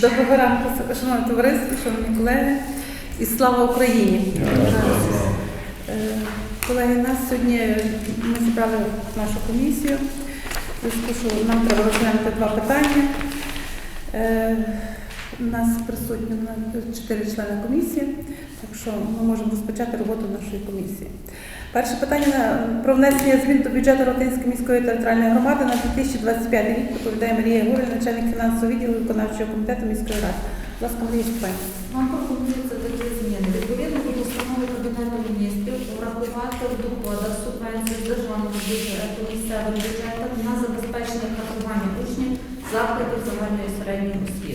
Доброго ранку, шановне товариство, шановні колеги, і слава Україні! Е, Колеги, нас сьогодні ми зібрали нашу комісію. зв'язку, що нам треба розглянути два питання. У нас присутні чотири члени комісії, так що ми можемо розпочати роботу нашої комісії. Перше питання про внесення змін до бюджету Ротинської міської територіальної громади на 2025 рік доповідає Марія Гурин, начальник фінансового відділу виконавчого комітету міської ради. Будь ласка, Марія Степанівна. Вам пропонується такі зміни. Відповідно до постанови Кабінету міністрів врахувати в доходах субвенції з державного бюджету місцевих бюджетів на забезпечення харчування учнів закладів загальної середньої освіти.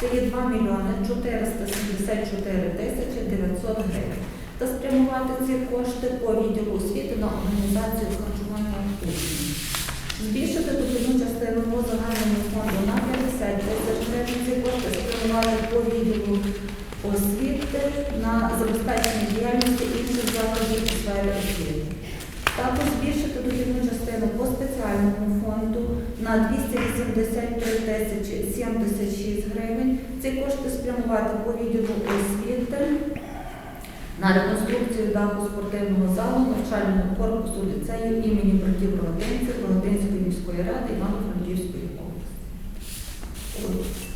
Це є 2 мільйони 474 тисячі 900 гривень. Та спрямувати ці кошти по відділу освіти на організацію харчування учнів. Збільшити дохідну частину по загальному фонду на 50 тисяч гривень. Ці кошти спрямувати по відділу освіти на забезпечення діяльності інших закладів у сфері освіти. Також збільшити дохідну частину по спеціальному фонду на 283 тисячі 76 гривень. Ці кошти спрямувати по відділу освіти на реконструкцію даху спортивного залу навчального корпусу ліцею імені братів Рогатинців Рогатинської міської ради Івано-Франківської області.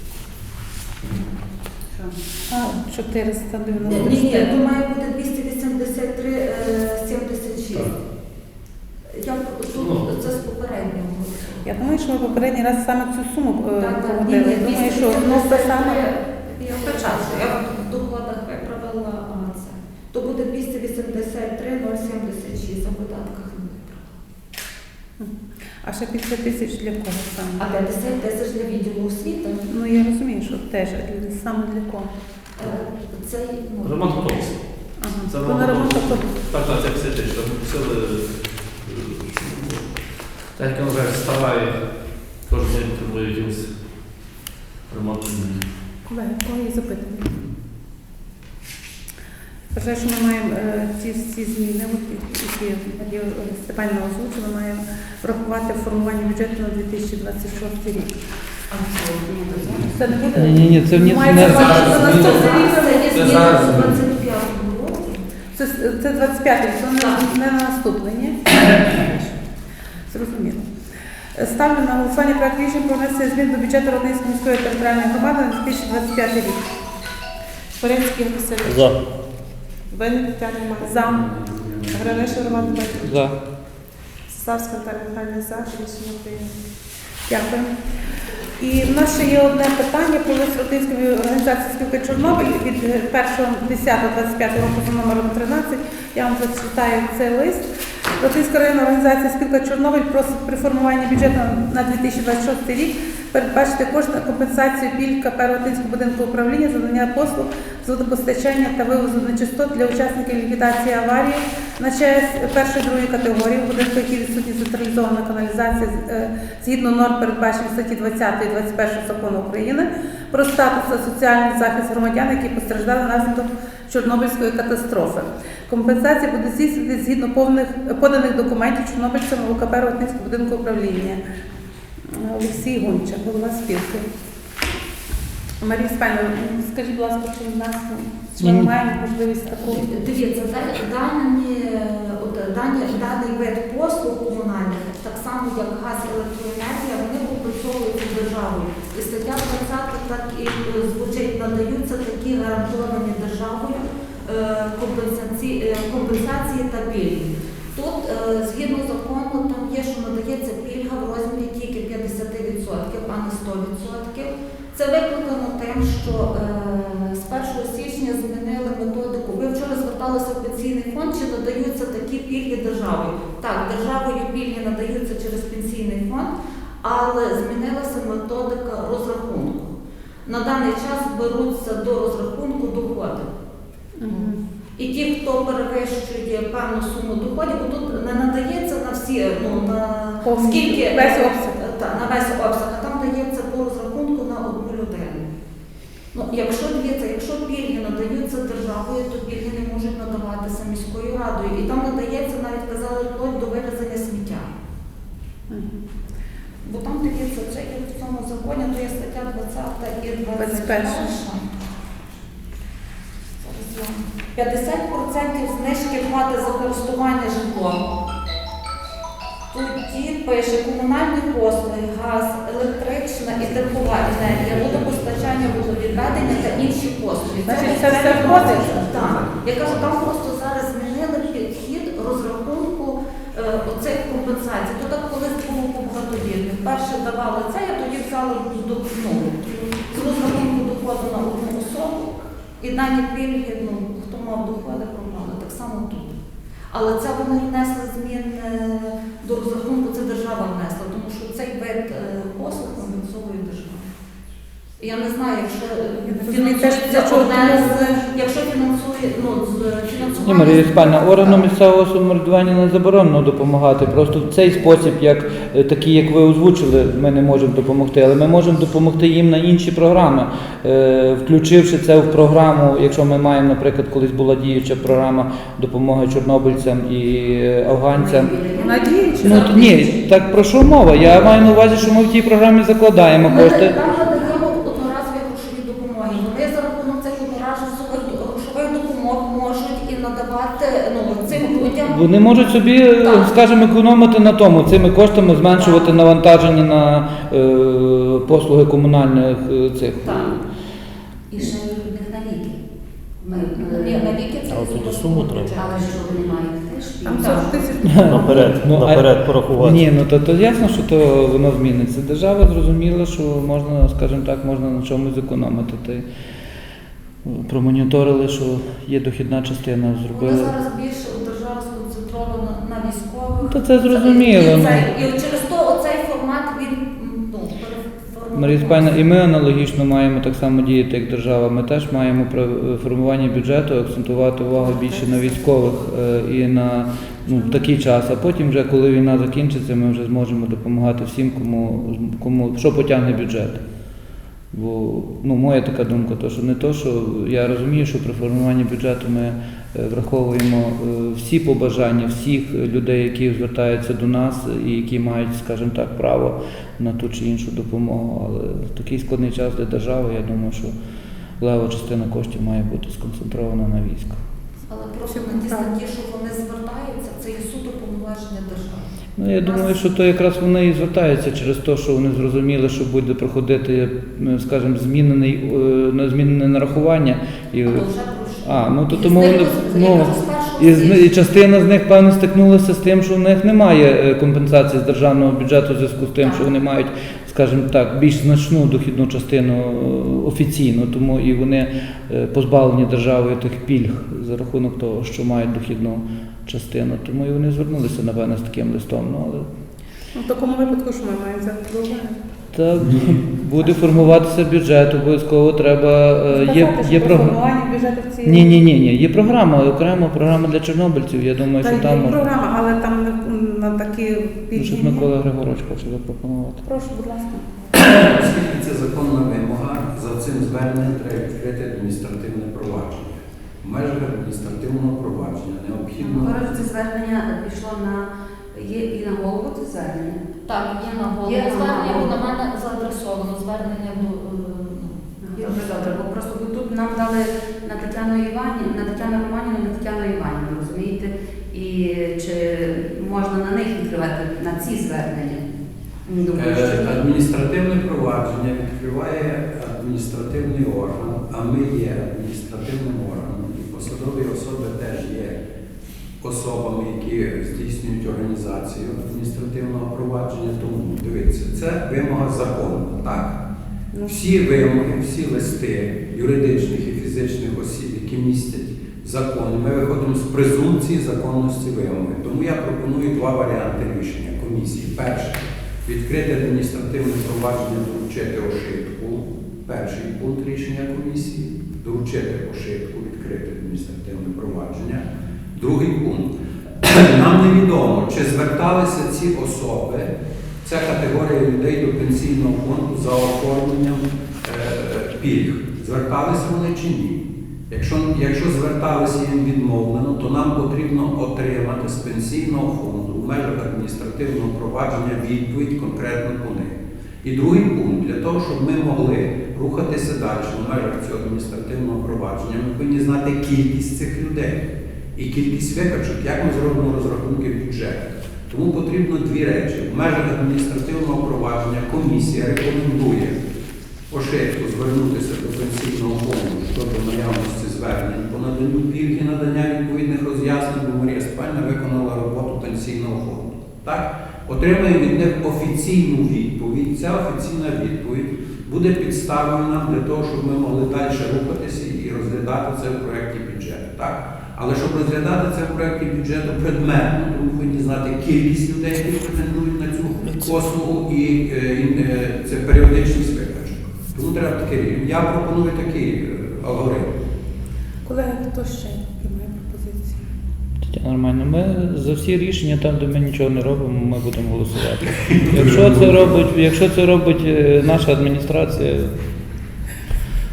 490. Ні, ні, то має бути 283 е, 76. Я тут це з попереднього. Я думаю, що ми попередній раз саме цю суму е, проводили. ні, Думаю, що ну, це саме. Я вчасно, я в доходах виправила це. То буде 283 076 а в видатках не виправила. А ще 50 тисяч для кого А 50 тисяч для відділу освіти. Ну я розумію, що теж а саме для кого. е, Це ну, Ремонт автобусів. Ага. Це То на. Так, так, це все теж там попросили. Так як вже старає, кожен день потребує якимось ремонтом. Колеги, в кого є запитання? Вважаю, що ми маємо е, ці всі зміни, от, які Надія Степанівна озвучила, маємо врахувати формування бюджету на 2026 рік. це не буде? Ні, ні, ні, це не Мається не на зараз. на Ні, наступний рік. Це є Це зміни зараз. 25-му році. Це, це 25 це не, не на наступний, ні? Зрозуміло. Ставлю на голосування проект рішення про внесення змін до бюджету Родинської міської територіальної громади на 2025 рік. Порецький Василь. За. Винник Тетяна Романівна. За. Гриниш Роман Дмитрович. За. Савська Наталія Михайлівна за. Рішення прийнято. Дякую. І в нас ще є одне питання про лист Родинської організації спілки Чорнобиль від 1.10.25 року за номером 13. Я вам зачитаю цей лист. Ротинська районна організація спілка Чорнобиль просить при формуванні бюджету на 2026 рік передбачити кошти на компенсацію пільг КП Ротинського будинку управління за надання послуг з водопостачання та вивозу нечистот для учасників ліквідації аварії на ЧАЕС першої другої категорії, в будинку, які відсутні централізована каналізація е, згідно норм передбачених статті 20 і 21 закону України про статус та соціальний захист громадян, які постраждали внаслідок Чорнобильської катастрофи. Компенсація буде здійснити згідно повних поданих документів Чорнобильцям ОКП Ротинського будинку управління. Олексій Гончар, голова спілки. Марія Спайна, скажіть, будь ласка, чи в нас чи ми маємо можливість такого? Дивіться, да- дані, дані, даний вид послуг комунальних, так само як газ і електроенергія, вони опрацьовуються державою. І стаття 20 так і е, звучить, надаються такі гарантовані державою е, компенсації, е, та пільги. Тут, згідно закону, там є, що надається пільга в розмірі тільки 50%, а не 100%. Це викликано тим, що з 1 січня змінили методику. Ви вчора зверталися в пенсійний фонд, чи надаються такі пільги державою. Так, державою пільги надаються через пенсійний фонд, але змінилася методика розрахунку. На даний час беруться до розрахунку доходи. Мгм. І ті, хто перевищує певну суму доходів, бо тут не надається на всі, ну на скільки Весь обсяг. Та, на весь обсяг, а там дається по розрахунку на одну людину. Ну, якщо дивіться, якщо пільги надаються державою, то пільги не можуть надаватися міською радою. І там надається, навіть казали, вплоть до вивезення сміття. Мгм. Бо там дивіться, це і в цьому законі, то є стаття 20 і 21. забезпечення. Зараз я- 50% знижки плати за користування житлом. Тоді пише комунальні послуги, газ, електрична і теплова енергія, водопостачання, водовідведення та інші послуги. Значить, це все входить? Так. Я кажу, там просто зараз змінили підхід розрахунку е, оцих компенсацій. То так колись було по багатодітних. Перше давали це, я тоді взяла до ну, з розрахунку доходу на одну особу. І дані пільги, ну, хто мав доходи, програми, так само тут. Але це вони внесли зміни до розрахунку, це держава внесла, тому що цей вид е, послуг компенсовує держава. І Я не знаю, якщо фінансується одне з, якщо фінансує, ну, з фінансування. Ні, Марія Спальна, органу місцевого самоврядування не заборонено допомагати. Просто в цей спосіб, як е, такі, як ви озвучили, ми не можемо допомогти, але ми можемо допомогти їм на інші програми, Е, включивши це в програму, якщо ми маємо, наприклад, колись була діюча програма допомоги чорнобильцям і афганцям. Надіючи. Ну ні, так про що мова? Я маю на увазі, що ми в тій програмі закладаємо Ми кошти. там надаємо одноразові грошові допомоги. Вони за рахунок цих одноразових грошових допомог можуть і надавати ну, цим людям. Вони можуть собі, е, Так. скажімо, економити на тому, цими коштами зменшувати Так. навантаження на е, послуги комунальних е, цих. Так. І ще в на ліки. Ми, е, на ліки це Але тут суму треба. але що вони мають теж Там пільги? 40 тисяч. Наперед, Ну, а- наперед порахувати. Ні, ну то, то ясно, що то воно зміниться. Держава зрозуміла, що можна, скажімо так, можна на чомусь зекономити. Та й, промоніторили, що є дохідна частина, Вони зробили. зараз більше військових. То це зрозуміло, І, ну. це- і через то оцей формат він ну. Марія Спайна, і ми аналогічно маємо так само діяти, як держава. Ми теж маємо при формуванні бюджету акцентувати увагу більше на військових е, і на ну, в такий час. А потім, вже коли війна закінчиться, ми вже зможемо допомагати всім, кому, кому що потягне бюджет. Бо ну, моя така думка, то що не то, що я розумію, що при формуванні бюджету ми е, враховуємо е, всі побажання всіх людей, які звертаються до нас і які мають, скажімо так, право на ту чи іншу допомогу. Але в такий складний час для держави, я думаю, що лева частина коштів має бути сконцентрована на військо. Але просто ті що вони звертаються, це є суто повноваження держави. Ну, я думаю, що то якраз вони і звертаються через те, що вони зрозуміли, що буде проходити, е, скажімо, змінений, е, змінене нарахування. І, А ну то І тому вони, ну, і, і частина з них, певно, стикнулася з тим, що в них немає е, компенсації з державного бюджету в зв'язку з тим, що вони мають, скажімо так, більш значну дохідну частину е, офіційно, тому і вони позбавлені державою тих пільг за рахунок того, що мають дохідну частину. Тому і вони звернулися, напевно, з таким листом. Ну, але Ну, В такому випадку, що ми маємо взяти та буде формуватися бюджет, обов'язково треба. е, Є, є програма. формування бюджету в цій... Ні, ні, ні, ні. Є програма, окрема програма для чорнобильців. Я думаю, Та що є там можна. програма, але там не- на такі Ну, пільги. Микола Григорович хоче запропонувати. Прошу, будь ласка. Оскільки це законна вимога, за цим зверненням треба відкрити адміністративне провадження. В межах адміністративного провадження необхідно Коротше, це звернення пішло на є і на голову це звернення. Так, є на голову. Є на Звернення голову. бо на мене заадресовано, звернення до... е, Добре, добре, бо просто тут нам дали на Тетяну Іванівну, на Тетяну Романівну, на Тетяну Іванівну, розумієте? І чи можна на них відкривати на ці звернення? Думаю, Е, що ні. адміністративне провадження відкриває адміністративний орган, а ми є адміністративним органом, посадові особи теж є особами, які здійснюють організацію адміністративного провадження. Тому дивіться, це вимога закону. Так, Ну, всі вимоги, всі листи юридичних і фізичних осіб, які містять закони, ми виходимо з презумпції законності вимоги. Тому я пропоную два варіанти рішення комісії. Перше відкрити адміністративне провадження, доручити ошибку. Перший пункт рішення комісії доручити ошибку, відкрити адміністративне провадження. Другий пункт. Нам невідомо, чи зверталися ці особи, ця категорія людей до пенсійного фонду за оформленням е, пільг. Зверталися вони чи ні? Якщо, якщо зверталися їм відмовлено, то нам потрібно отримати з пенсійного фонду в межах адміністративного провадження відповідь конкретно по них. І другий пункт для того, щоб ми могли рухатися далі в межах цього адміністративного провадження, ми повинні знати кількість цих людей і кількість викачок, як ми зробимо розрахунки бюджету. Тому потрібно дві речі. В межах адміністративного провадження комісія рекомендує поширку звернутися до пенсійного фонду щодо наявності звернень по наданню пільги, надання відповідних роз'яснень, бо Марія Спальна виконала роботу пенсійного фонду. Так? Отримає від них офіційну відповідь. Ця офіційна відповідь буде підставою нам для того, щоб ми могли далі рухатися і розглядати це в проєкті бюджету. Так? Але щоб розглядати це в проєкті бюджету предметно, то ми повинні знати кількість людей, які претендують на цю послугу і, е, і, е, це періодичність викачок. Тому треба такий. Я пропоную такий е, алгоритм. Колеги, хто ще? Тетяна Нормально. Ми за всі рішення, там, де ми нічого не робимо, ми будемо голосувати. Якщо це робить, якщо це робить е, наша адміністрація,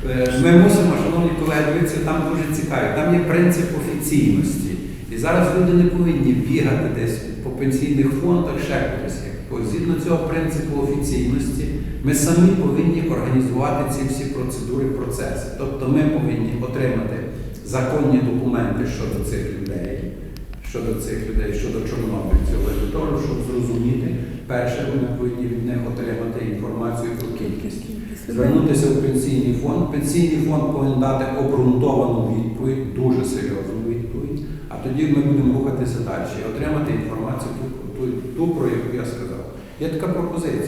Е, Ми мусимо, шановні колеги, дивитися, там дуже цікаво. Там є принцип офіційності. І зараз люди не повинні бігати десь по пенсійних фондах, ще кудись. Згідно цього принципу офіційності, ми самі повинні організувати ці всі процедури, процеси. Тобто ми повинні отримати законні документи щодо цих людей, щодо цих людей, щодо чорнобильців, але для того, щоб зрозуміти, перше, ми повинні від них отримати інформацію про кількість. Звернутися в пенсійний фонд. Пенсійний фонд повинен дати обґрунтовану відповідь, дуже серйозну відповідь. А тоді ми будемо рухатися далі отримати інформацію ту, ту, ту, про яку я сказав. Є така пропозиція.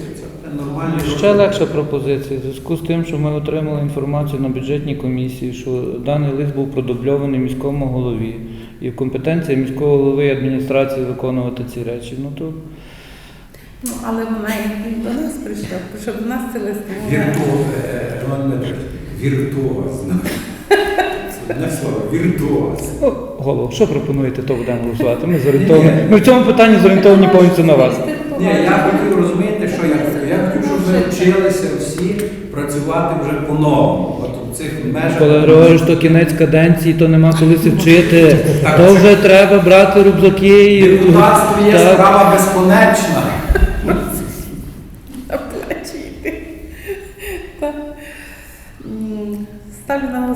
Це нормальні ще легша пропозиція. В зв'язку з тим, що ми отримали інформацію на бюджетній комісії, що даний лист був продубльований міському голові, і в компетенції міського голови і адміністрації виконувати ці речі. Ну то Ну, але вона і до нас прийшла, щоб до нас це лист. був. Віртуозно, Одне слово, віртуозно. О, Голово, що пропонуєте, то будемо голосувати. Ми зорієнтовані. Ми в цьому питанні зорієнтовані повністю на вас. Ні, я хотів розуміти, що я хотів. Я хотів, щоб ми вчилися всі працювати вже по-новому. От в цих межах. Коли говориш, що кінець каденції, то нема коли се вчити. То вже треба брати рюкзаки і Депутатство є Так. справа безконечна. На плечі йти. Так. М, Ставлю на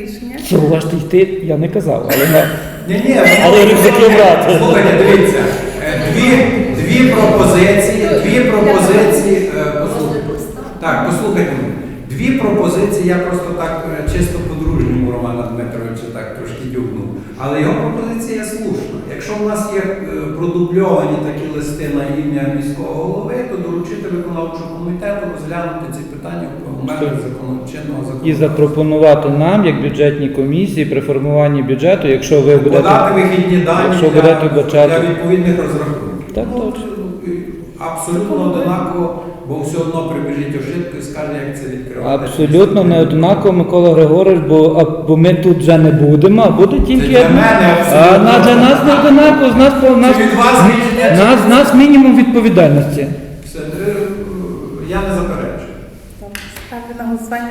голосування Що рішення. Зауважте йти, я не казав, але на Ні, ні, Але рюкзаки брати. Слухайте, дивіться. е, Дві, дві пропозиції, дві пропозиції. е, послухайте. Так, послухайте мене. Дві пропозиції, я просто так е, чисто по-дружньому Романа Дмитровича так трошки дюбнув. Але його пропозиція слушна. Якщо в нас є е, продубльовані такі листи на ім'я міського голови, то доручити виконавчому комітету розглянути ці питання в межах законодавчинного чинного закону. і запропонувати нам, як бюджетній комісії, при формуванні бюджету, якщо ви будете Подати вихідні дані Якщо для, будете для відповідних розрахунків. Так, Ну, точно. Абсолютно однаково, бо все одно прибіжить ошибка і скаже, як це відкривати. абсолютно не однаково, Микола Григорович, бо, а- бо ми тут вже не будемо, а буде тільки для мене А абсолютно. на, для нас не однаково, з нас, по- нас, Чи від вас рішення, чи- нас, нас мінімум відповідальності. Все, я не заперечую. Ставлю на голосування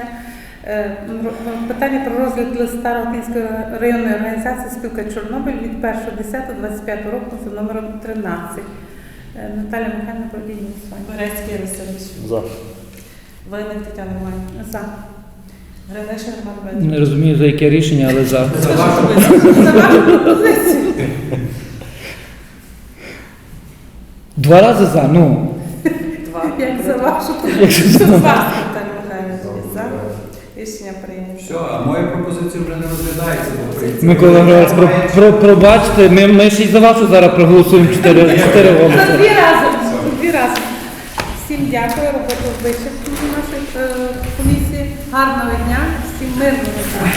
е, ро- питання про розгляд листа Ротинської районної організації спілка Чорнобиль від 1.10.25 року за номером 13. Е, Наталя Михайловна проведіть голосування. Берецький Васильович. За. Винник Тетяна Іванівна. За. Гринишин Роман. Не розумію, за яке рішення, але за. За вашу пропозицію. Два рази за, ну. Два. Як за вашу Якщо за. Два. Наталя Михайлівна. За. Рішення прийнято. Все, а моя пропозиція вже не розглядається. бо принципі, Микола Григорович, про, про, пробачте, ми, ми ще й за вашу зараз проголосуємо чотири, чотири За голоси. дві рази. За дві рази. Всім дякую, роботу вичерпну нашої е, комісії. Гарного дня, всім мирного дня.